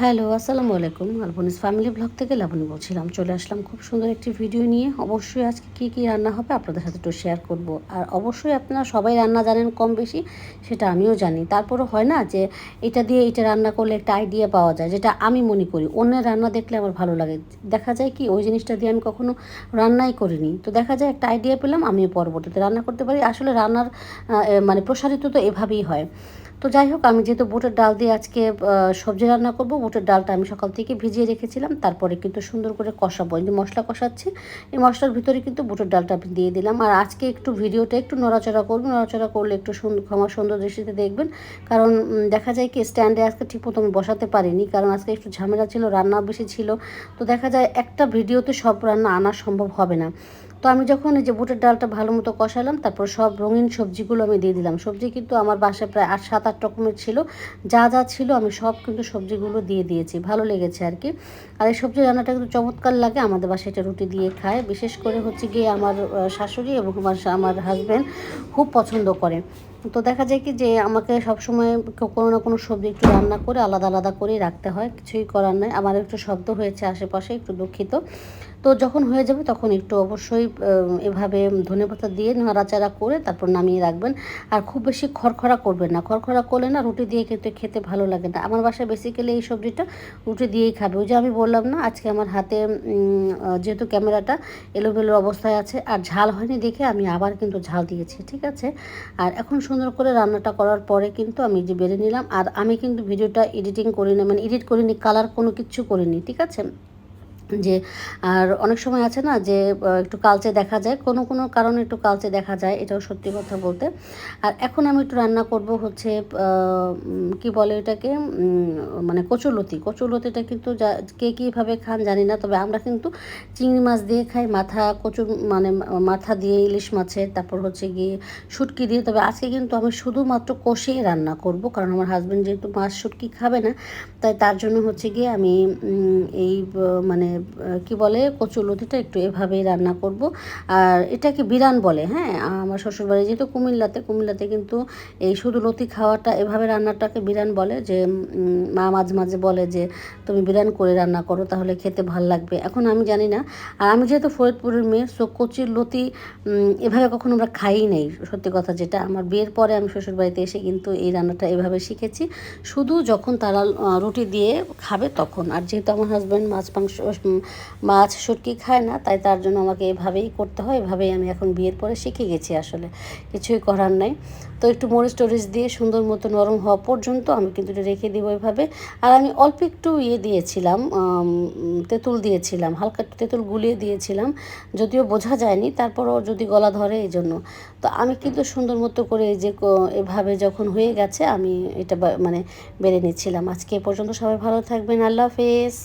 Hello, আসসালামু আলাইকুম। আলবনিস family blog থেকে লাবণী বলছিলাম। চলে আসলাম খুব সুন্দর একটি ভিডিও নিয়ে। অবশ্যই আজকে কী কী রান্না হবে আপনাদের সাথে একটু শেয়ার করব। আর অবশ্যই আপনারা সবাই রান্না জানেন কম বেশি, সেটা আমিও জানি। তারপরে হয় না যে এটা দিয়ে এটা রান্না করলে একটা আইডিয়া পাওয়া যায়, যেটা আমি মনে করি। অন্যের রান্না দেখলে আমার ভালো লাগে। দেখা যায় কি, ওই জিনিসটা দিয়ে আমি কখনো রান্নাই করিনি। তো দেখা যায় একটা আইডিয়া পেলাম, আমিও পরবর্তীতে রান্না করতে পারি। আসলে রান্নার মানে প্রসারিত তো এভাবেই হয়। তো যাই হোক, আমি যেহেতু বুটের ডাল দিয়ে আজকে সবজি রান্না করব, বুটের ডালটা আমি সকাল থেকে ভিজিয়ে রেখেছিলাম। তারপরে কিন্তু সুন্দর করে কষাবো। এই মশলা কষাচ্ছি, এই মশলার ভিতরে কিন্তু বুটের ডালটা আমি দিয়ে দিলাম। আর আজকে একটু ভিডিওটা একটু নড়াচড়া করব। নড়াচড়া করলে একটু সুন্দর ক্ষমা সুন্দর দৃষ্টিতে দেখবেন। কারণ দেখা যায় কি, স্ট্যান্ডে আজকে ঠিকমতো আমি বসাতে পারিনি। কারণ আজকে একটু ঝামেলা ছিল রান্না বেশি ছিল। তো দেখা যায় একটা ভিডিওতে সব রান্না আনা সম্ভব হবে না। তো আমি যখন এই যে বুটের ডালটা ভালো মতো কষালাম, তারপর সব রঙিন সবজিগুলো আমি দিয়ে দিলাম। সবজি কিন্তু আমার বাসায় প্রায় আট, সাত, আট রকমের ছিল। যা যা ছিল আমি সব কিন্তু সবজিগুলো দিয়ে দিয়েছি। ভালো লেগেছে আর কি। আর এই সবজি রান্নাটা কিন্তু চমৎকার লাগে। আমাদের বাসায় এটা রুটি দিয়ে খায়। বিশেষ করে হচ্ছে গিয়ে আমার শাশুড়ি এবং আমার আমার হাজব্যান্ড খুব পছন্দ করে। তো দেখা যায় কি যে আমাকে সবসময় কোনো না কোনো সবজি একটু রান্না করে আলাদা আলাদা করেই রাখতে হয়, কিছুই করার নয় আমার একটু শব্দ হয়েছে আশেপাশে, একটু দুঃখিত। তো যখন হয়ে যাবে তখন একটু অবশ্যই এভাবে ধনেপাতা দিয়ে নাড়াচাড়া করে তারপর নামিয়ে রাখবেন। আর খুব বেশি খড়খড়া করবেন না। খড়খড়া করলে না রুটি দিয়ে কিন্তু খেতে ভালো লাগে না। আমার বাসায় বেসিক্যালি এই সবজিটা রুটি দিয়েই খাবে। ওই যে আমি বললাম না, আজকে আমার হাতে যেহেতু ক্যামেরাটা এলোমেলো অবস্থায় আছে, আর ঝাল হয়নি দেখে আমি আবার কিন্তু ঝাল দিয়েছি, ঠিক আছে? আর এখন সুন্দর করে রান্নাটা করার পরে কিন্তু আমি যে বেড়ে নিলাম। আর আমি কিন্তু ভিডিওটা এডিটিং করিনি মানে এডিট করিনি কালার কোনো কিছু করিনি, ঠিক আছে? যে, আর অনেক সময় আছে না যে একটু কালচে দেখা যায়, কোনো কোনো কারণে একটু কালচে দেখা যায়, এটাও সত্যি কথা বলতে। আর এখন আমি একটু রান্না করব হচ্ছে কি বলে এটাকে মানে কচুলতি কচুলতিটা কিন্তু যা- কে কীভাবে খান জানি না, তবে আমরা কিন্তু চিংড়ি মাছ দিয়ে খাই, মাথা কচুর মানে মাথা দিয়ে ইলিশ মাছের, তারপর হচ্ছে গিয়ে শুটকি দিয়ে। তবে আজকে কিন্তু আমি শুধুমাত্র কষিয়ে রান্না করব, কারণ আমার হাজব্যান্ড যেহেতু মাছ শুটকি খাবে না, তাই তার জন্য হচ্ছে গিয়ে আমি এই মানে কি বলে, কচুর কচুলতিটা একটু এভাবেই রান্না করব। আর এটাকে বিরান বলে হ্যাঁ? আমার শ্বশুরবাড়ি যেহেতু কুমিল্লাতে কুমিল্লাতে কিন্তু এই শুধু লতি খাওয়াটা, এভাবে রান্নাটাকে বিরান বলে যে মা মাঝে মাঝে বলে যে, তুমি বিরান করে রান্না করো, তাহলে খেতে ভালো লাগবে। এখন আমি জানি না। আর আমি যেহেতু ফরিদপুরের মেয়ে সো কচির লতি এভাবে কখনো আমরা খাই নাই, সত্যি কথা যেটা। আমার বিয়ের পরে আমি শ্বশুরবাড়িতে এসে কিন্তু এই রান্নাটা এভাবে শিখেছি। শুধু যখন তারা রুটি দিয়ে খাবে তখন। আর যেহেতু আমার হাজব্যান্ড মাছ মাংস মাছ শুটকি খায় না, তাই তার জন্য আমাকে এভাবেই করতে হয়, এভাবেই আমি এখন বিয়ের পরে শিখে গেছি আসলে, কিছুই করার নাই। তো একটু মরিচ টরিচ দিয়ে সুন্দর মতো নরম হওয়া পর্যন্ত আমি কিন্তু রেখে দিব এভাবে। আর আমি অল্প একটু ইয়ে দিয়েছিলাম তেঁতুল দিয়েছিলাম, হালকা একটু তেঁতুল গুলিয়ে দিয়েছিলাম, যদিও বোঝা যায়নি, তারপরও যদি গলা ধরে এই জন্য। তো আমি কিন্তু সুন্দর মতো করে এই যে এভাবে যখন হয়ে গেছে আমি এটা মানে বেড়ে নিচ্ছিলাম। আজকে এ পর্যন্ত সবাই ভালো থাকবেন, আল্লাহ হাফেজ।